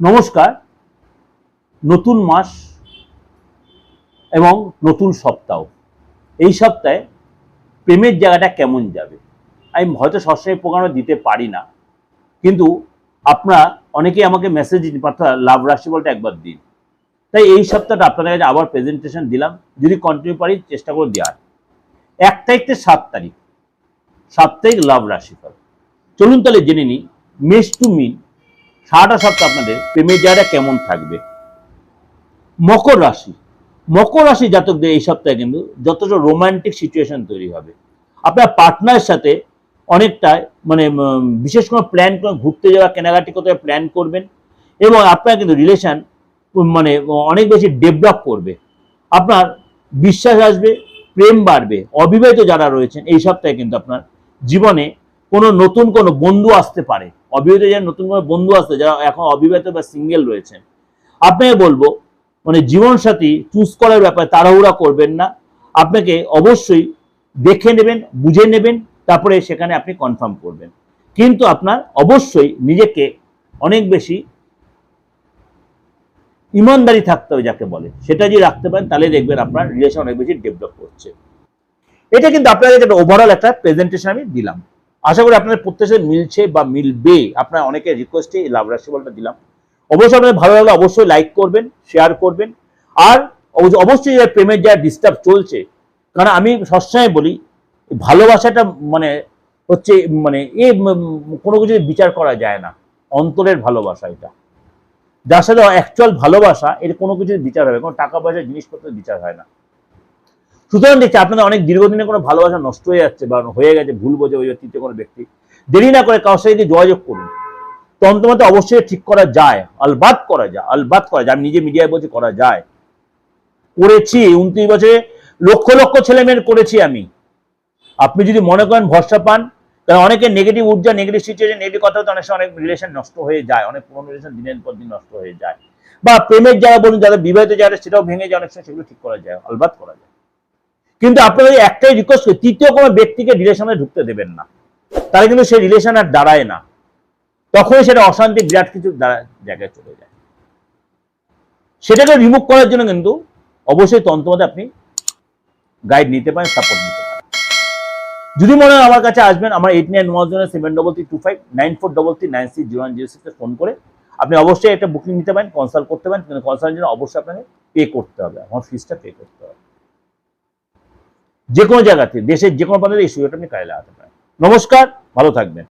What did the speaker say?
নমস্কার। নতুন মাস এবং নতুন সপ্তাহ। এই সপ্তাহে প্রেমের জায়গাটা কেমন যাবে? আমি হয়তো সবসময় প্রোগ্রামে দিতে পারি না, কিন্তু আপনারা অনেকেই আমাকে মেসেজ পাঠা লাভ রাশি বলটা একবার দিন। তাই এই সপ্তাহটা আপনাদের কাছে আবার প্রেজেন্টেশন দিলাম। যদি কন্টিনিউ পারি, চেষ্টা করে দেওয়ার। এক তারিখ থেকে সাত তারিখ। তারিখ লাভ রাশিফল। চলুন তাহলে জেনে নিই। মেষ টু মিন সারাটা সপ্তাহ আপনাদের প্রেমের জায়গাটা কেমন থাকবে? মকর রাশি। মকর রাশি জাতকদের এই সপ্তাহে কিন্তু যথেষ্ট রোমান্টিক সিচুয়েশন তৈরি হবে। আপনার পার্টনারের সাথে অনেকটা মানে বিশেষ কোনো প্ল্যান করে ঘুরতে যাওয়া, কেনাকাটি করতে প্ল্যান করবেন এবং আপনার কিন্তু রিলেশন মানে অনেক বেশি ডেভেলপ করবে। আপনার বিশ্বাস আসবে, প্রেম বাড়বে। অবিবাহিত যারা রয়েছেন, এই সপ্তাহে কিন্তু আপনার জীবনে কোনো নতুন কোনো বন্ধু আসতে পারে। অবিবাহিত যারা নতুন কোনো বন্ধু আসতে যারা এখন অবিবাহিত বা সিঙ্গেল রয়েছেন আপনাকে বলব মানে জীবনসাথী চুজ করার ব্যাপারে তাড়াহুড়া করবেন না। আপনাকে অবশ্যই দেখে নেবেন, বুঝে নেবেন, তারপরে সেখানে আপনি কনফার্ম করবেন। কিন্তু আপনার অবশ্যই নিজেকে অনেক বেশি ইমানদারি থাকতে হবে যাকে বলে। সেটা যদি রাখতে পারেন, তাহলে দেখবেন আপনার রিলেশন অনেক বেশি ডেভেলপ করছে এটা কিন্তু আপনাদের একটা ওভারঅল একটা প্রেজেন্টেশন আমি দিলাম। আশা করি আপনাদের প্রত্যেকের মিলছে বা মিলবে। আপনার অনেকের রিকোয়েস্টে এই লাভ রাশি বলটা দিলাম। অবশ্যই আপনাদের ভালো লাগলে অবশ্যই লাইক করবেন শেয়ার করবেন। আর অবশ্যই এর প্রেমের যা ডিস্টার্ব চলছে, কারণ আমি সবসময় বলি, ভালোবাসাটা মানে হচ্ছে মানে এ কোনো কিছু বিচার করা যায় না। অন্তরের ভালোবাসা এটা। যার সাথে অ্যাকচুয়াল ভালোবাসা, এর কোনো কিছুর বিচার হবে কোনো টাকা পয়সা জিনিসপত্রের বিচার হয় না। সুতরাং দেখছি আপনাদের অনেক দীর্ঘদিনে কোনো ভালোবাসা নষ্ট হয়ে যাচ্ছে বা হয়ে গেছে, ভুল বোঝে ওই তৃতীয় কোনো ব্যক্তি। দেরি না করে কারোর সাথে যোগাযোগ করুন। তন্ত্রমতে অবশ্যই ঠিক করা যায়, আলবাত করা যায়, আলবাত করা যায়। আমি নিজে মিডিয়ায় বলছি করা যায়। করেছি উনত্রিশ বছরে লক্ষ লক্ষ ছেলে মেয়ের করেছি আমি। আপনি যদি মনে করেন ভরসা পান কারণ অনেকে নেগেটিভ ঊর্জা নেগেটিভ সিচুয়েশন নেগেটিভ কথা হতে অনেক সময় অনেক রিলেশন নষ্ট হয়ে যায়, অনেক পুরনো রিলেশন দিনের পর দিন নষ্ট হয়ে যায়। বা প্রেমের যারা বলুন যারা বিবাহিত যারা সেটাও ভেঙে যায়, অনেক সময় সেগুলো ঠিক করা যায়, আলবাত করা যায়। কিন্তু আপনাদের একটাই রিকোয়েস্ট করি, তৃতীয় কোনো ব্যক্তিকে রিলেশনে ঢুকতে দেবেন না। তাহলে কিন্তু সেই রিলেশন আর দাঁড়ায় না। তখনই সেটা অশান্তি, বিরাট কিছু জায়গায় চলে যায়। সেটাকে রিমুভ করার জন্য কিন্তু অবশ্যই তন্ত্রমতে আপনি গাইড নিতে পারেন সাপোর্ট নিতে পারেন। যদি মনে হয় আমার কাছে আসবেন, আমার eight nine one zero seven double three two five nine four double three nine six zero one zero সিক্সে ফোন করে আপনি অবশ্যই একটা বুকিং নিতে পারেন কনসাল্ট করতে পারেন। কিন্তু কনসাল্টের জন্য অবশ্যই আপনাকে পে করতে হবে। আমার ফিসটা পে করতে হবে। যে কোনো জায়গাতে, দেশের যে কোনো প্রান্তে এই সুযোগটা আপনি কাজে লাগাতে পারেন। নমস্কার, ভালো থাকবেন।